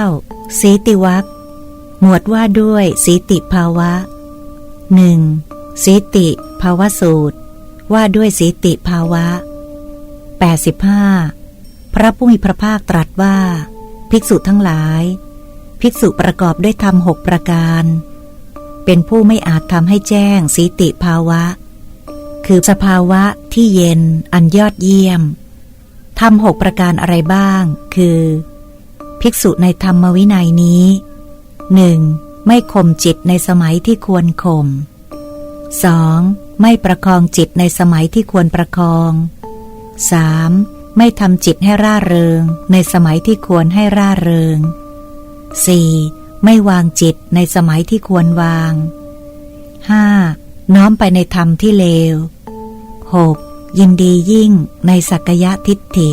9. สีติวัคหมวดว่าด้วยสีติภาวะ 1. สีติภาวะสูตร ว่าด้วยสีติภาวะ 85 พระผู้มีพระภาคตรัสว่า ภิกษุทั้งหลาย ภิกษุประกอบด้วยธรรมหกประการ เป็นผู้ไม่อาจทำให้แจ้งสีติภาวะ คือสภาวะที่เย็นอันยอดเยี่ยมทำหกประการอะไรบ้าง คือ ภิกษุในธรรมวินัยนี้หนึ่งไม่ข่มจิตในสมัยที่ควรข่ม 2. ไม่ประคองจิตในสมัยที่ควรประคอง 3. ไม่ทำจิตให้ร่าเริง ในสมัยที่ควรให้ร่าเริง 4. ไม่วางจิตในสมัยที่ควรวาง 5. น้อมไปในธรรมที่เลว 6. ยินดียิ่งในสักยะทิฏฐิ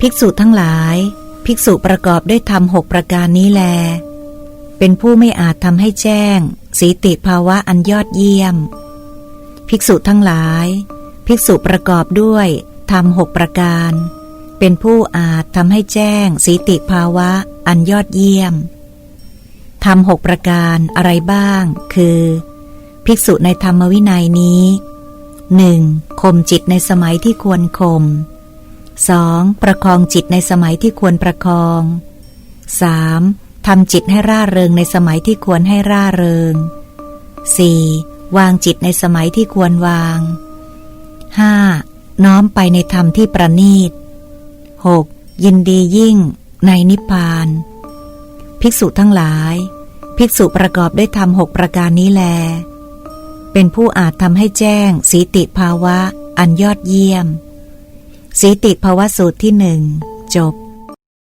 ภิกษุทั้งหลาย ภิกษุประกอบด้วยธรรมหกประการนี้แล เป็นผู้ไม่อาจทำให้แจ้ง สีติภาวะอันยอดเยี่ยม ภิกษุทั้งหลาย ภิกษุประกอบด้วยธรรมหกประการ เป็นผู้อาจทำให้แจ้ง สีติภาวะอันยอดเยี่ยมธรรมหกประการอะไรบ้าง คือ ภิกษุในธรรมวินัยนี้หนึ่งข่มจิตในสมัยที่ควรข่ม 2. ประคองจิตในสมัยที่ควรประคอง 3. ทำจิตให้ร่าเริงในสมัยที่ควรให้ร่าเริง 4. วางจิตในสมัยที่ควรวาง 5. น้อมไปในธรรมที่ประณีต 6. ยินดียิ่ง ในนิพพาน ภิกษุทั้งหลาย ภิกษุประกอบด้วยธรรมหกประการนี้แล เป็นผู้อาจทำให้แจ้งสีติภาวะอันยอดเยี่ยม สีติภาวะสูตรที่หนึ่งจบ